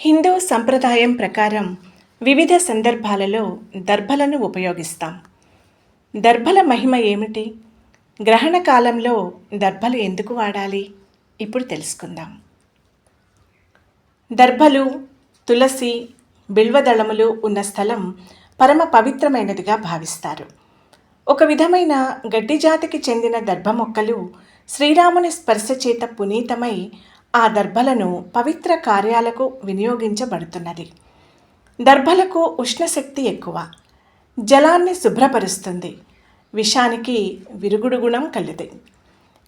హిందూ సంప్రదాయం ప్రకారం వివిధ సందర్భాలలో దర్భలను ఉపయోగిస్తాం. దర్భల మహిమ ఏమిటి? గ్రహణ కాలంలో దర్భలు ఎందుకు వాడాలి? ఇప్పుడు తెలుసుకుందాం. దర్భలు తులసి బిల్వదళములు ఉన్న స్థలం పరమ పవిత్రమైనదిగా భావిస్తారు. ఒక విధమైన గడ్డి జాతికి చెందిన దర్భ మొక్కలు శ్రీరాముని స్పర్శ చేత పునీతమై ఆ దర్భలను పవిత్ర కార్యాలకు వినియోగించబడుతున్నది. దర్భలకు ఉష్ణశక్తి ఎక్కువ. జలాన్ని శుభ్రపరుస్తుంది. విషానికి విరుగుడు గుణం కలది.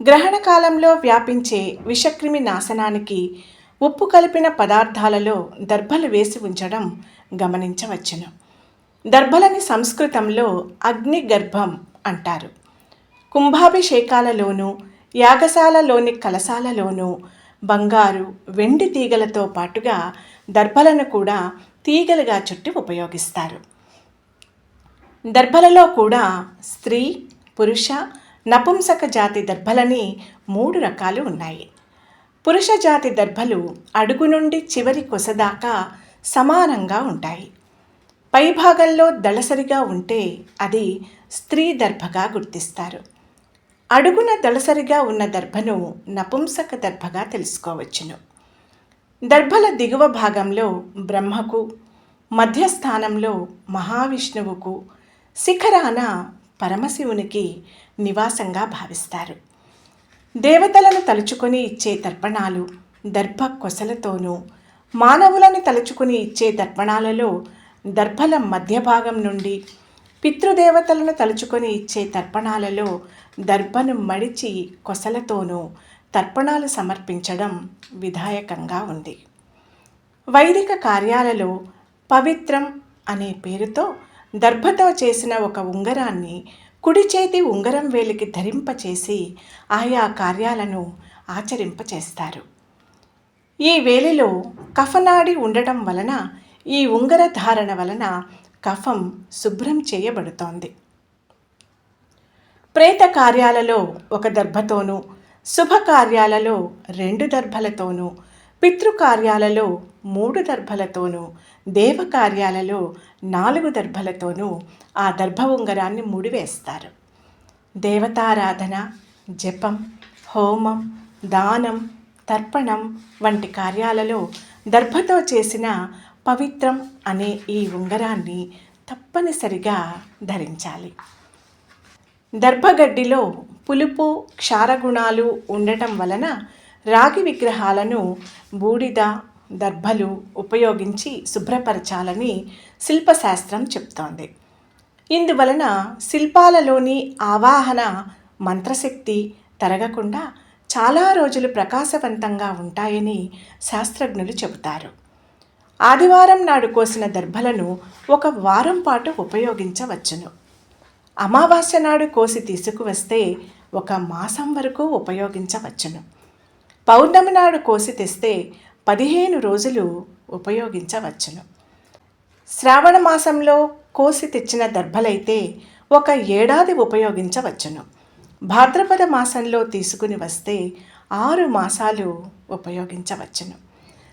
గ్రహణ కాలంలో వ్యాపించే విషక్రిమి నాశనానికి ఉప్పు కలిపిన పదార్థాలలో దర్భలు వేసి ఉంచడం గమనించవచ్చును. దర్భలని సంస్కృతంలో అగ్ని గర్భం అంటారు. కుంభాభిషేకాలలోనూ యాగశాలలోని కలశాలలోనూ బంగారు వెండి తీగలతో పాటుగా దర్భలను కూడా తీగలుగా చుట్టి ఉపయోగిస్తారు. దర్భలలో కూడా స్త్రీ పురుష నపుంసక జాతి దర్భలని మూడు రకాలు ఉన్నాయి. పురుష జాతి దర్భలు అడుగు నుండి చివరి కొసదాకా సమానంగా ఉంటాయి. పైభాగంలో దళసరిగా ఉంటే అది స్త్రీ దర్భగా గుర్తిస్తారు. అడుగున దళసరిగా ఉన్న దర్భను నపుంసక దర్భగా తెలుసుకోవచ్చును. దర్భల దిగువ భాగంలో బ్రహ్మకు మధ్యస్థానంలో మహావిష్ణువుకు శిఖరాన పరమశివునికి నివాసంగా భావిస్తారు. దేవతలను తలుచుకొని ఇచ్చే తర్పణాలు దర్భ కొసలతోనూ మానవులను తలుచుకుని ఇచ్చే దర్పణాలలో దర్భల మధ్య భాగం నుండి పితృదేవతలను తలుచుకొని ఇచ్చే తర్పణాలలో దర్భను మడిచి కొసలతోనూ తర్పణాలు సమర్పించడం విధాయకంగా ఉంది. వైదిక కార్యాలలో పవిత్రం అనే పేరుతో దర్భతో చేసిన ఒక ఉంగరాన్ని కుడి చేతి ఉంగరం వేలికి ధరింపచేసి ఆయా కార్యాలను ఆచరింపచేస్తారు. ఈ వేలిలో కఫనాడి ఉండటం వలన ఈ ఉంగర ధారణ వలన కఫం శుభ్రం చేయబడుతోంది. ప్రేత కార్యాలలో ఒక దర్భతోనూ శుభకార్యాలలో రెండు దర్భలతోనూ పితృకార్యాలలో మూడు దర్భలతోనూ దేవకార్యాలలో నాలుగు దర్భలతోనూ ఆ దర్భ ఉంగరాన్ని ముడివేస్తారు. దేవతారాధన జపం హోమం దానం తర్పణం వంటి కార్యాలలో దర్భతో చేసిన పవిత్రం అనే ఈ ఉంగరాన్ని తప్పనిసరిగా ధరించాలి. దర్భగడ్డిలో పులుపు క్షారగుణాలు ఉండటం వలన రాగి విగ్రహాలను బూడిద దర్భలు ఉపయోగించి శుభ్రపరచాలని శిల్పశాస్త్రం చెప్తోంది. ఇందువలన శిల్పాలలోని ఆవాహన మంత్రశక్తి తరగకుండా చాలా రోజులు ప్రకాశవంతంగా ఉంటాయని శాస్త్రజ్ఞులు చెబుతారు. ఆదివారం నాడు కోసిన దర్భలను ఒక వారం పాటు ఉపయోగించవచ్చును. అమావాస్య నాడు కోసి తీసుకువస్తే ఒక మాసం వరకు ఉపయోగించవచ్చును. పౌర్ణమి నాడు కోసి తెస్తే పదిహేను రోజులు ఉపయోగించవచ్చును. శ్రావణ మాసంలో కోసి తెచ్చిన దర్భలైతే ఒక ఏడాది ఉపయోగించవచ్చును. భాద్రపద మాసంలో తీసుకుని వస్తే ఆరు మాసాలు ఉపయోగించవచ్చును.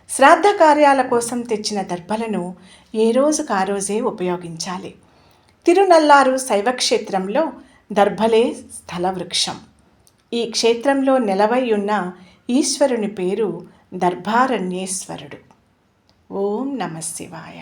శ్రాద్ధ కార్యాల కోసం తెచ్చిన దర్భలను ఏ రోజుకు ఆ రోజే ఉపయోగించాలి. తిరునల్లారు శైవక్షేత్రంలో దర్భలే స్థలవృక్షం. ఈ క్షేత్రంలో నెలవై ఉన్న ఈశ్వరుని పేరు దర్భారణ్యేశ్వరుడు. ఓం నమ శివాయ.